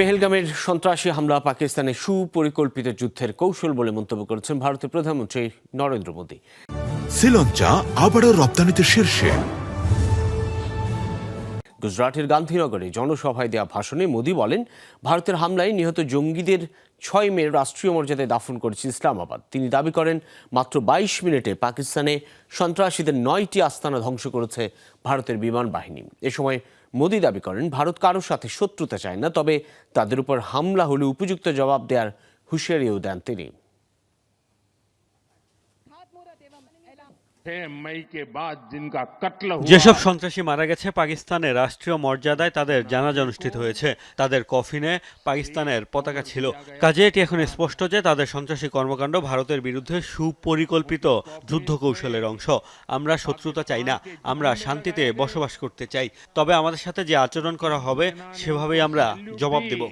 পেহেলগামের সন্ত্রাসী হামলা পাকিস্তানের সুপরিকল্পিত যুদ্ধের কৌশল বলে মন্তব্য করেছেন ভারতের প্রধানমন্ত্রী নরেন্দ্র মোদী। শ্রীলঙ্কা আবারও রপ্তানিতে শীর্ষে। গুজরাটের গান্ধীনগরে জনসভায় দেওয়া ভাষণে মোদী বলেন, ভারতের হামলায় নিহত জঙ্গিদের ছয় মে রাষ্ট্রীয় মর্যাদায় দাফন করেছে ইসলামাবাদ। তিনি দাবি করেন, মাত্র বাইশ মিনিটে পাকিস্তানে সন্ত্রাসীদের নয়টি আস্তানা ধ্বংস করেছে ভারতের বিমান বাহিনী। এ সময় মোদী দাবি করেন, ভারত কারোর সাথে শত্রুতা চায় না, তবে তাদের উপর হামলা হলে উপযুক্ত জবাব দেওয়ার হুঁশিয়ারিও দেন তিনি। যেসব সন্ত্রাসী মারা গেছে পাকিস্তানের রাষ্ট্রীয় মর্যাদায় তাদের জানাজা অনুষ্ঠিত হয়েছে। তাদের কফিনে পাকিস্তানের পতাকা ছিল। কাজে এটি এখন স্পষ্ট যে তাদের সন্ত্রাসী কর্মকাণ্ড ভারতের বিরুদ্ধে সুপরিকল্পিত যুদ্ধ কৌশলের অংশ। আমরা শত্রুতা চাই না, আমরা শান্তিতে বসবাস করতে চাই। তবে আমাদের সাথে যে আচরণ করা হবে, সেভাবেই আমরা জবাব দেব।